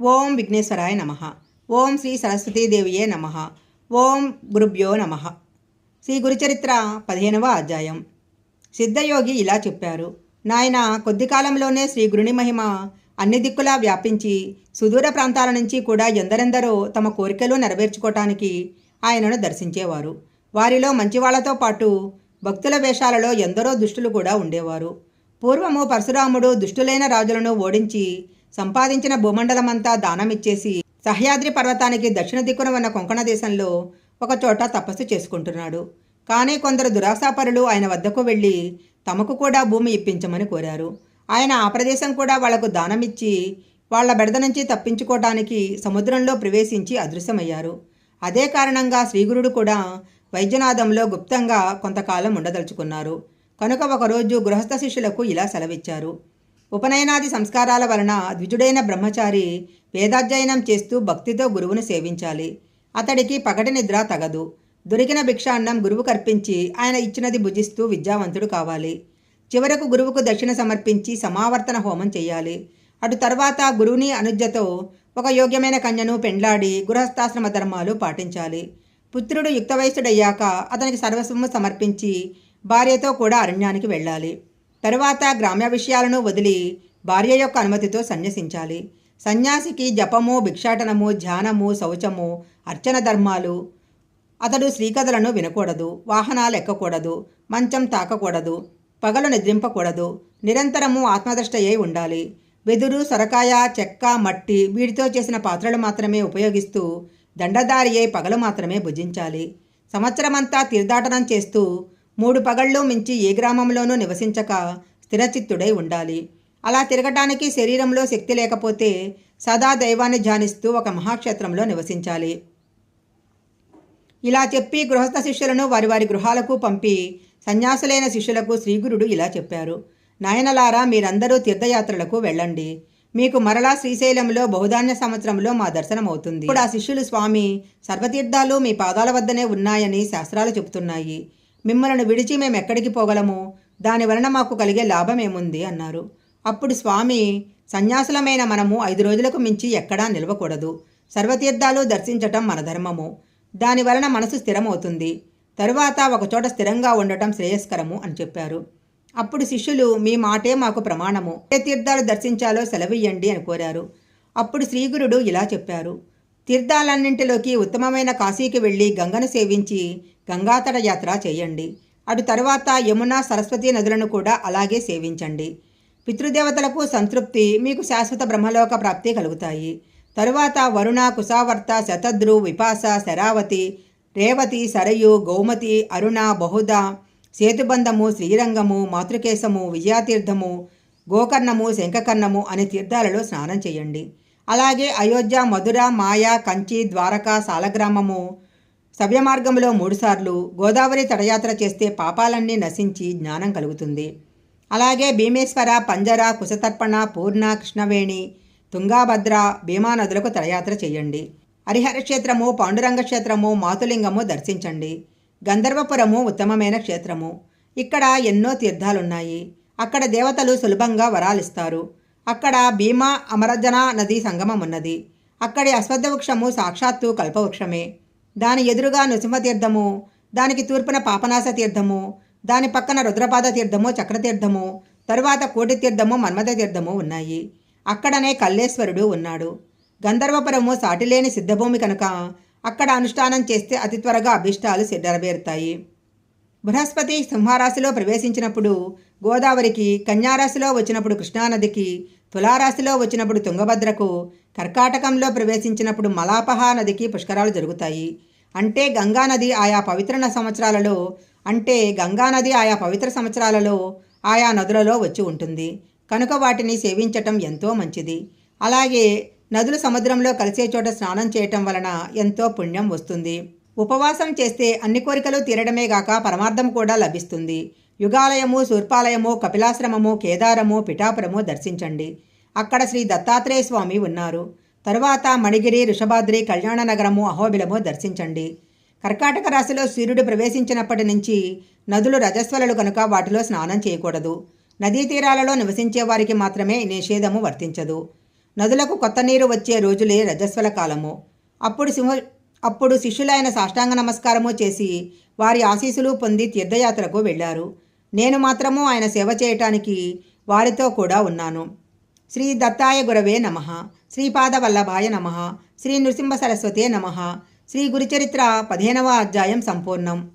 ఓం విఘ్నేశ్వరాయ నమ. ఓం శ్రీ సరస్వతీదేవియే నమ. ఓం గురుభ్యో నమ. శ్రీ గురుచరిత్ర పదిహేనవ అధ్యాయం. సిద్ధయోగి ఇలా చెప్పారు. నాయన కొద్ది కాలంలోనే శ్రీ గురుని మహిమ అన్ని దిక్కులా వ్యాపించి సుదూర ప్రాంతాల నుంచి కూడా ఎందరెందరో తమ కోరికలు నెరవేర్చుకోవటానికి ఆయనను దర్శించేవారు. వారిలో మంచివాళ్ళతో పాటు భక్తుల వేషాలలో ఎందరో దుష్టులు కూడా ఉండేవారు. పూర్వము పరశురాముడు దుష్టులైన రాజులను ఓడించి సంపాదించిన భూమండలమంతా దానమిచ్చేసి సహ్యాద్రి పర్వతానికి దక్షిణ దిక్కున ఉన్న కొంకణ దేశంలో ఒకచోట తపస్సు చేసుకుంటున్నాడు. కానీ కొందరు దురాశాపరులు ఆయన వద్దకు వెళ్ళి తమకు కూడా భూమి ఇప్పించమని కోరారు. ఆయన ఆ ప్రదేశం కూడా వాళ్ళకు దానమిచ్చి వాళ్ళ బెడద నుంచి తప్పించుకోవటానికి సముద్రంలో ప్రవేశించి అదృశ్యమయ్యారు. అదే కారణంగా శ్రీగురుడు కూడా వైద్యనాథంలో గుప్తంగా కొంతకాలం ఉండదలుచుకున్నారు. కనుక ఒకరోజు గృహస్థ శిష్యులకు ఇలా సెలవిచ్చారు. ఉపనయనాది సంస్కారాల వలన ద్విజుడైన బ్రహ్మచారి వేదాధ్యయనం చేస్తూ భక్తితో గురువును సేవించాలి. అతడికి పగటి నిద్ర తగదు. దొరికిన భిక్షాన్నం గురువు కర్పించి ఆయన ఇచ్చినది భుజిస్తూ విద్యావంతుడు కావాలి. చివరకు గురువుకు దక్షిణ సమర్పించి సమావర్తన హోమం చేయాలి. అటు తర్వాత గురువుని అనుజ్యతో ఒక యోగ్యమైన కన్యను పెండ్లాడి గృహస్థాశ్రమ ధర్మాలు పాటించాలి. పుత్రుడు యుక్త వయసుడయ్యాక అతనికి సర్వస్వము సమర్పించి భార్యతో కూడా అరణ్యానికి వెళ్ళాలి. తరువాత గ్రామ్య విషయాలను వదిలి భార్య యొక్క అనుమతితో సన్యసించాలి. సన్యాసికి జపము భిక్షాటనము ధ్యానము శౌచము అర్చన ధర్మాలు అతడు శ్రీకథలను వినకూడదు వాహనాలు ఎక్కకూడదు మంచం తాకకూడదు పగలు నిద్రింపకూడదు నిరంతరము ఆత్మదృష్టయ్యై ఉండాలి. వెదురు సొరకాయ చెక్క మట్టి వీటితో చేసిన పాత్రలు మాత్రమే ఉపయోగిస్తూ దండదారి అయి పగలు మాత్రమే భుజించాలి. సంవత్సరమంతా తీర్థాటనం చేస్తూ మూడు పగళ్ళు మించి ఏ గ్రామంలోనూ నివసించక స్థిరచిత్తుడై ఉండాలి. అలా తిరగటానికి శరీరంలో శక్తి లేకపోతే సదా దైవాన్ని ధ్యానిస్తూ ఒక మహాక్షేత్రంలో నివసించాలి. ఇలా చెప్పి గృహస్థ శిష్యులను వారి వారి గృహాలకు పంపి సన్యాసులైన శిష్యులకు శ్రీగురుడు ఇలా చెప్పారు. నాయనలారా మీరందరూ తీర్థయాత్రలకు వెళ్ళండి. మీకు మరలా శ్రీశైలంలో బహుధాన్య సంవత్సరంలో మా దర్శనం అవుతుంది ఇప్పుడు ఆ శిష్యులు స్వామి సర్వతీర్థాలు మీ పాదాల వద్దనే ఉన్నాయని శాస్త్రాలు చెబుతున్నాయి. మిమ్మల్ని విడిచి మేము ఎక్కడికి పోగలము? దాని వలన మాకు కలిగే లాభమేముంది? అన్నారు. అప్పుడు స్వామి సన్యాసులమైన మనము ఐదు రోజులకు మించి ఎక్కడా నిలవకూడదు. సర్వతీర్థాలు దర్శించటం మన ధర్మము. దాని వలన మనసు స్థిరమవుతుంది. తరువాత ఒకచోట స్థిరంగా ఉండటం శ్రేయస్కరము అని చెప్పారు. అప్పుడు శిష్యులు మీ మాటే మాకు ప్రమాణము. ఏ తీర్థాలు దర్శించాలో సెలవియ్యండి అని కోరారు. అప్పుడు శ్రీగురుడు ఇలా చెప్పారు. తీర్థాలన్నింటిలోకి ఉత్తమమైన కాశీకి వెళ్ళి గంగను సేవించి గంగాతడ యాత్ర చేయండి. అటు తరువాత యమున సరస్వతి నదులను కూడా అలాగే సేవించండి. పితృదేవతలకు సంతృప్తి మీకు శాశ్వత బ్రహ్మలోక ప్రాప్తి కలుగుతాయి. తరువాత వరుణ కుశావర్త శతద్రు విపాస శరావతి రేవతి సరయు గౌమతి అరుణ బహుద సేతుబంధము శ్రీరంగము మాతృకేశము విజయాతీర్థము గోకర్ణము శంఖకర్ణము అనే తీర్థాలలో స్నానం చేయండి. అలాగే అయోధ్య మధుర మాయా కంచి ద్వారకా సాలగ్రామము సవ్యమార్గంలో మూడుసార్లు గోదావరి తడయాత్ర చేస్తే పాపాలన్నీ నశించి జ్ఞానం కలుగుతుంది. అలాగే భీమేశ్వర పంజర కుశతర్పణ పూర్ణ కృష్ణవేణి తుంగాభద్ర భీమా నదులకు తడయాత్ర చేయండి. హరిహర క్షేత్రము పాండురంగ క్షేత్రము మాతులింగము దర్శించండి. గంధర్వపురము ఉత్తమమైన క్షేత్రము. ఇక్కడ ఎన్నో తీర్థాలున్నాయి. అక్కడ దేవతలు సులభంగా వరాలిస్తారు. అక్కడ భీమా అమరజన నది సంగమం ఉన్నది అక్కడి అశ్వత్థవృక్షము సాక్షాత్తు కల్పవృక్షమే. దాని ఎదురుగా నృసింహతీర్థము దానికి తూర్పున పాపనాశ తీర్థము దాని పక్కన రుద్రపాద తీర్థము చక్రతీర్థము తరువాత కోటి తీర్థము మన్మథ తీర్థము ఉన్నాయి. అక్కడనే కల్లేశ్వరుడు ఉన్నాడు. గంధర్వపురము సాటిలేని సిద్ధభూమి కనుక అక్కడ అనుష్ఠానం చేస్తే అతి త్వరగా అభిష్టాలు నెరవేరుతాయి బృహస్పతి సింహారాశిలో ప్రవేశించినప్పుడు గోదావరికి కన్యారాశిలో వచ్చినప్పుడు కృష్ణానదికి తులారాశిలో వచ్చినప్పుడు తుంగభద్రకు కర్కాటకంలో ప్రవేశించినప్పుడు మలాపహా నదికి పుష్కరాలు జరుగుతాయి. అంటే గంగానది ఆయా పవిత్ర సంవత్సరాలలో అంటే గంగానది ఆయా పవిత్ర సంవత్సరాలలో ఆయా నదులలో వచ్చి ఉంటుంది. కనుక వాటిని సేవించటం ఎంతో మంచిది. అలాగే నదులు సముద్రంలో కలిసే చోట స్నానం చేయటం వలన ఎంతో పుణ్యం వస్తుంది. ఉపవాసం చేస్తే అన్ని కోరికలు తీరడమే గాక పరమార్థం కూడా లభిస్తుంది. యుగాలయము శూర్పాలయము కపిలాశ్రమము కేదారము పిఠాపురము దర్శించండి. అక్కడ శ్రీ దత్తాత్రేయ స్వామి ఉన్నారు. తరువాత మణిగిరి ఋషభాద్రి కళ్యాణ నగరము అహోబిలము దర్శించండి. కర్కాటక రాశిలో సూర్యుడు ప్రవేశించినప్పటి నుంచి నదులు రజస్వలలు కనుక వాటిలో స్నానం చేయకూడదు. నదీ తీరాలలో నివసించే వారికి మాత్రమే నిషేధము వర్తించదు. నదులకు కొత్త నీరు వచ్చే రోజులే రజస్వల కాలము. అప్పుడు సింహ అప్పుడు శిష్యులైన సాష్టాంగ నమస్కారము చేసి వారి ఆశీస్సులు పొంది తీర్థయాత్రకు వెళ్ళారు. నేను మాత్రము ఆయన సేవ చేయటానికి వారితో కూడా ఉన్నాను. శ్రీ దత్తాయ గురవే నమ. శ్రీపాద వల్లభాయ నమ. శ్రీ నృసింహ సరస్వతే నమ. శ్రీ గురుచరిత్ర పదిహేనవ అధ్యాయం సంపూర్ణం.